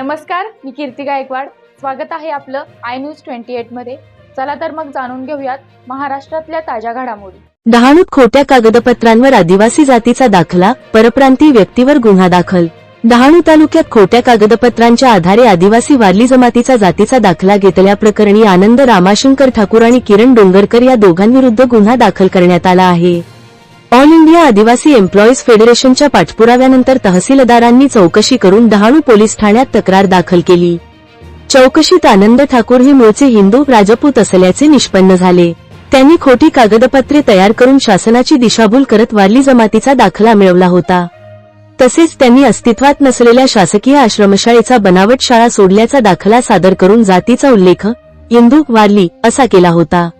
नमस्कार मी कीर्ती गायकवाड. स्वागत आहे आपलं आय न्यूज ट्वेंटी एटमध्ये चला तर मग जाणून घेऊयात महाराष्ट्रातल्या ताज्या घडामोडी. डहाणूत खोट्या कागदपत्रांवर आदिवासी जातीचा दाखला परप्रांतीय व्यक्तीवर गुन्हा दाखल. डहाणू तालुक्यात खोट्या कागदपत्रांच्या आधारे आदिवासी वारली जमातीचा जातीचा दाखला घेतल्याप्रकरणी आनंद रामाशंकर ठाकूर आणि किरण डोंगरकर या दोघांविरुद्ध गुन्हा दाखल करण्यात आला आहे. ऑल इंडिया आदिवासी एम्प्लॉईज फेडरेशनच्या पाठपुराव्यानंतर तहसीलदारांनी चौकशी करून डहाणू पोलीस ठाण्यात तक्रार दाखल केली. चौकशीत आनंद ठाकूर हे मूळचे हिंदू राजपूत असल्याचे निष्पन्न झाले. त्यांनी खोटी कागदपत्रे तयार करून शासनाची दिशाभूल करत वारली जमातीचा दाखला मिळवला होता. तसेच त्यांनी अस्तित्वात नसलेल्या शासकीय आश्रमशाळेचा बनावट शाळा सोडल्याचा दाखला सादर करून जातीचा उल्लेख इंदू वारली असा केला होता.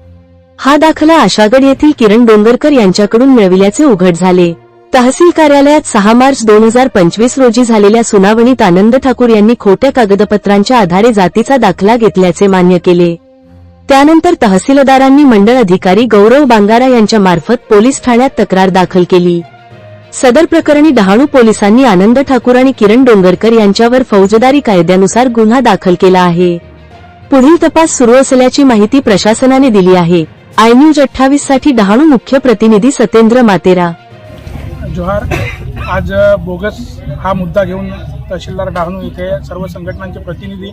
हा दाखला आशागड येथील किरण डोंगरकर यांच्याकडून मिळविल्याचे उघड झाले. तहसील कार्यालयात सहा मार्च दोन हजार पंचवीस रोजी झालेल्या सुनावणीत आनंद ठाकूर यांनी खोट्या कागदपत्रांच्या आधारे जातीचा दाखला घेतल्याचे मान्य केले. त्यानंतर तहसीलदारांनी मंडळ अधिकारी गौरव बांगारा यांच्या मार्फत पोलीस ठाण्यात तक्रार दाखल केली. सदर प्रकरणी डहाणू पोलिसांनी आनंद ठाकूर आणि किरण डोंगरकर यांच्यावर फौजदारी कायद्यानुसार गुन्हा दाखल केला आहे. पुढील तपास सुरू असल्याची माहिती प्रशासनाने दिली आहे. आय न्यूज अठ्ठावीससाठी डहाणू मुख्य प्रतिनिधी सतेंद्र मातेरा. जोहार आज बोगस हा मुद्दा घेऊन तहसीलदार डहाणू इथे सर्व संघटनांचे प्रतिनिधी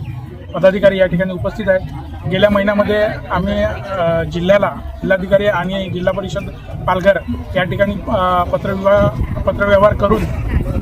पदाधिकारी या ठिकाणी उपस्थित आहेत. गेल्या महिन्यामध्ये आम्ही जिल्ह्याला जिल्हाधिकारी आणि जिल्हा परिषद पालघर या ठिकाणी पत्रव्यवहार पत्रव्यवहार करून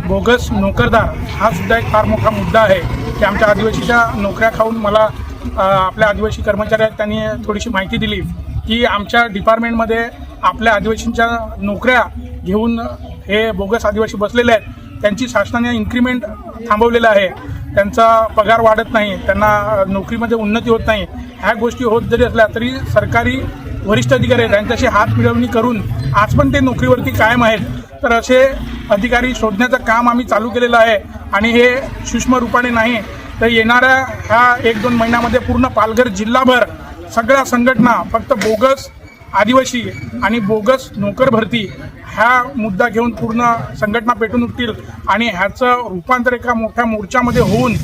बोगस नोकरदार हा सुद्धा एक फार मोठा मुद्दा आहे की आमच्या आदिवासीच्या नोकऱ्या खाऊन मला आपल्या आदिवासी कर्मचाऱ्या त्यांनी थोडीशी माहिती दिली. की आमच्या डिपार्टमेंटमध्ये आपल्या आदिवासींच्या नोकऱ्या घेऊन हे बोगस आदिवासी बसलेले आहेत. त्यांची शासनाने इन्क्रीमेंट थांबवलेलं आहे. त्यांचा पगार वाढत नाही. त्यांना नोकरीमध्ये उन्नती होत नाही. ह्या गोष्टी होत जरी असल्या तरी सरकारी वरिष्ठ अधिकारी आहेत. त्यांच्याशी हात मिळवणी करून आज पण ते नोकरीवरती कायम आहेत. तर असे अधिकारी शोधण्याचं काम आम्ही चालू केलेलं आहे. आणि हे सूक्ष्म रूपाने नाही तर येणाऱ्या ह्या एक दोन महिन्यामध्ये पूर्ण पालघर जिल्हाभर सगळ्या संघटना फक्त बोगस आदिवासी आणि बोगस नोकर भरती ह्या मुद्दा घेऊन पूर्ण संघटना पेटून उठतील आणि ह्याचं रूपांतर एका मोठ्या मोर्चामध्ये होऊन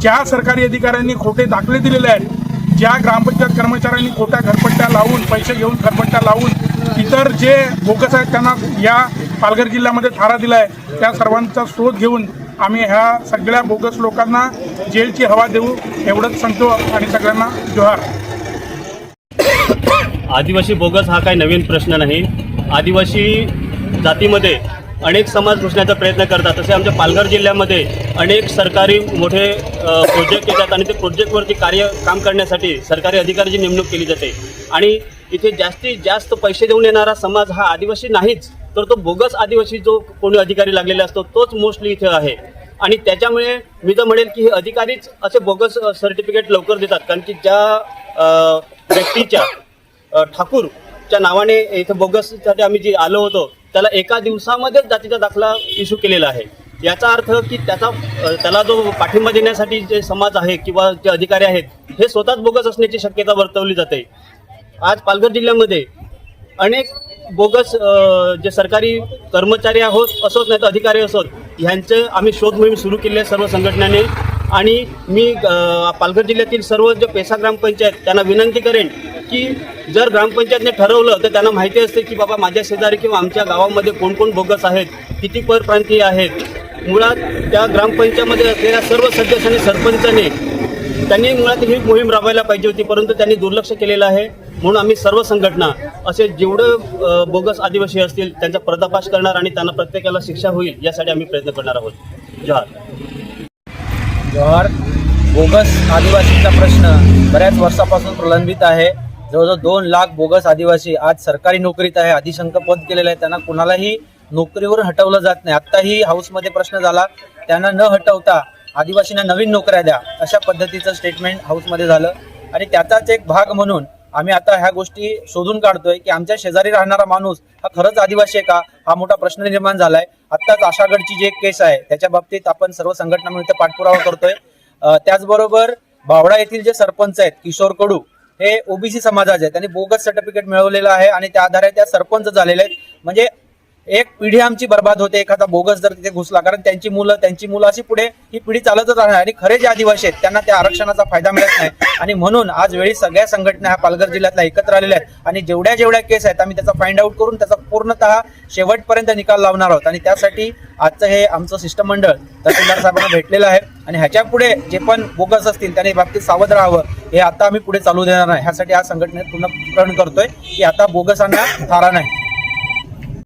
ज्या सरकारी अधिकाऱ्यांनी खोटे दाखले दिलेले आहेत ज्या ग्रामपंचायत कर्मचाऱ्यांनी खोट्या घरपट्ट्या लावून पैसे घेऊन घरपट्ट्या लावून इतर जे बोगस आहेत त्यांना या पालघर जिल्ह्यामध्ये थारा दिला आहे त्या सर्वांचा शोध घेऊन आम्ही ह्या सगळ्या बोगस लोकांना जेलची हवा देऊ एवढंच सांगतो आणि सगळ्यांना जोहार. आदिवासी बोगस हा काही नवीन प्रश्न नाही. आदिवासी जातीमध्ये अनेक समाज घुसण्याचा प्रयत्न करतात. तसे आमच्या पालघर जिल्ह्यामध्ये अनेक सरकारी मोठे प्रोजेक्ट येतात आणि ते प्रोजेक्टवरती कार्य काम करण्यासाठी सरकारी अधिकाऱ्याची नेमणूक केली जाते. आणि इथे जास्तीत जास्त पैसे देऊन येणारा समाज हा आदिवासी नाहीच तर तो बोगस आदिवासी जो कोणी अधिकारी लागलेला असतो तोच मोस्टली इथे आहे. आणि त्याच्यामुळे मी तर म्हणेल की हे अधिकारीच असे बोगस सर्टिफिकेट लवकर देतात. कारण की ज्या व्यक्तीच्या ठाकूरच्या नावाने इथं बोगससाठी आम्ही जे आलो होतो त्याला एका दिवसामध्येच जातीचा दाखला इश्यू केलेला आहे. याचा अर्थ की त्याचा त्याला जो पाठिंबा देण्यासाठी जे समाज आहे किंवा जे अधिकारी आहेत हे स्वतःच बोगस असण्याची शक्यता वर्तवली जाते. आज पालघर जिल्ह्यामध्ये अनेक बोगस जे सरकारी कर्मचारी आहोत असोत नाही तर अधिकारी असोत ह्यांचं आम्ही शोध मोहीम सुरू केली आहे सर्व संघटनाने. आणि मी पालघर जिल्ह्यातील सर्व जे पेसा ग्रामपंचायत त्यांना विनंती करेन की जर ग्रामपंचायतने ठरवलं तर त्यांना माहिती असते की बाबा माझ्या शेजारी किंवा आमच्या गावामध्ये कोण कोण बोगस आहेत किती परप्रांतीय आहेत. मुळात त्या ग्रामपंचायतमध्ये असलेल्या सर्व सदस्य आणि सरपंचाने त्यांनी मुळात ही मोहीम राबवायला पाहिजे होती परंतु त्यांनी दुर्लक्ष केलेलं आहे. म्हणून आम्ही सर्व संघटना असे जेवढं बोगस आदिवासी असतील त्यांचा पर्दाफाश करणार आणि त्यांना प्रत्येकाला शिक्षा होईल यासाठी आम्ही प्रयत्न करणार आहोत. जोहार. जोहार बोगस आदिवासीचा प्रश्न बऱ्याच वर्षापासून प्रलंबित आहे. जवळजवळ दोन लाख बोगस आदिवासी आज सरकारी नोकरीत आहे. आदिशंक पद केलेलं आहे. त्यांना कुणालाही नोकरीवरून हटवलं जात नाही. आत्ताही हाऊसमध्ये प्रश्न झाला. त्यांना न हटवता आदिवासींना नवीन नोकऱ्या द्या. अशा पद्धतीचं स्टेटमेंट हाऊसमध्ये झालं. आणि त्याचाच एक भाग म्हणून आम्ही आता ह्या गोष्टी शोधून काढतोय की आमच्या शेजारी राहणारा माणूस हा खरंच आदिवासी आहे का? हा मोठा प्रश्न निर्माण झालाय. आत्ताच आशागडची जी एक केस आहे त्याच्या बाबतीत आपण सर्व संघटना मिळून पाठपुरावा करतोय. त्याचबरोबर बावडा येथील जे सरपंच आहेत किशोर कडू हे ओबीसी समाजाचे आहेत. त्यांनी बोगस सर्टिफिकेट मिळवलेलं आहे आणि त्या आधारे त्या सरपंच झालेले आहेत. म्हणजे एक पिढी आमची बर्बाद होते एखादा बोगस जर तिथे घुसला कारण त्यांची मुलं त्यांची मुलं अशी पुढे ही पिढी चालतच राहणार आणि खरे जे आदिवासी आहेत त्यांना त्या आरक्षणाचा फायदा मिळत नाही. आणि म्हणून आज वेळी सगळ्या संघटना ह्या पालघर जिल्ह्यातल्या एकत्र आलेल्या आहेत. आणि जेवढ्या जेवढ्या केस आहेत आम्ही त्याचा फाइंड आउट करून त्याचा पूर्णतः शेवटपर्यंत निकाल लावणार आहोत. आणि त्यासाठी आजचं हे आमचं शिष्टमंडळ तहसीलदार साहेबांना भेटलेलं आहे. आणि ह्याच्या पुढे जे पण बोगस असतील त्याने बाबतीत सावध राहावं. हे आता आम्ही पुढे चालू देणार नाही. ह्यासाठी आज संघटनेत पूर्ण प्रण करतोय की आता बोगसांना थारा नाही.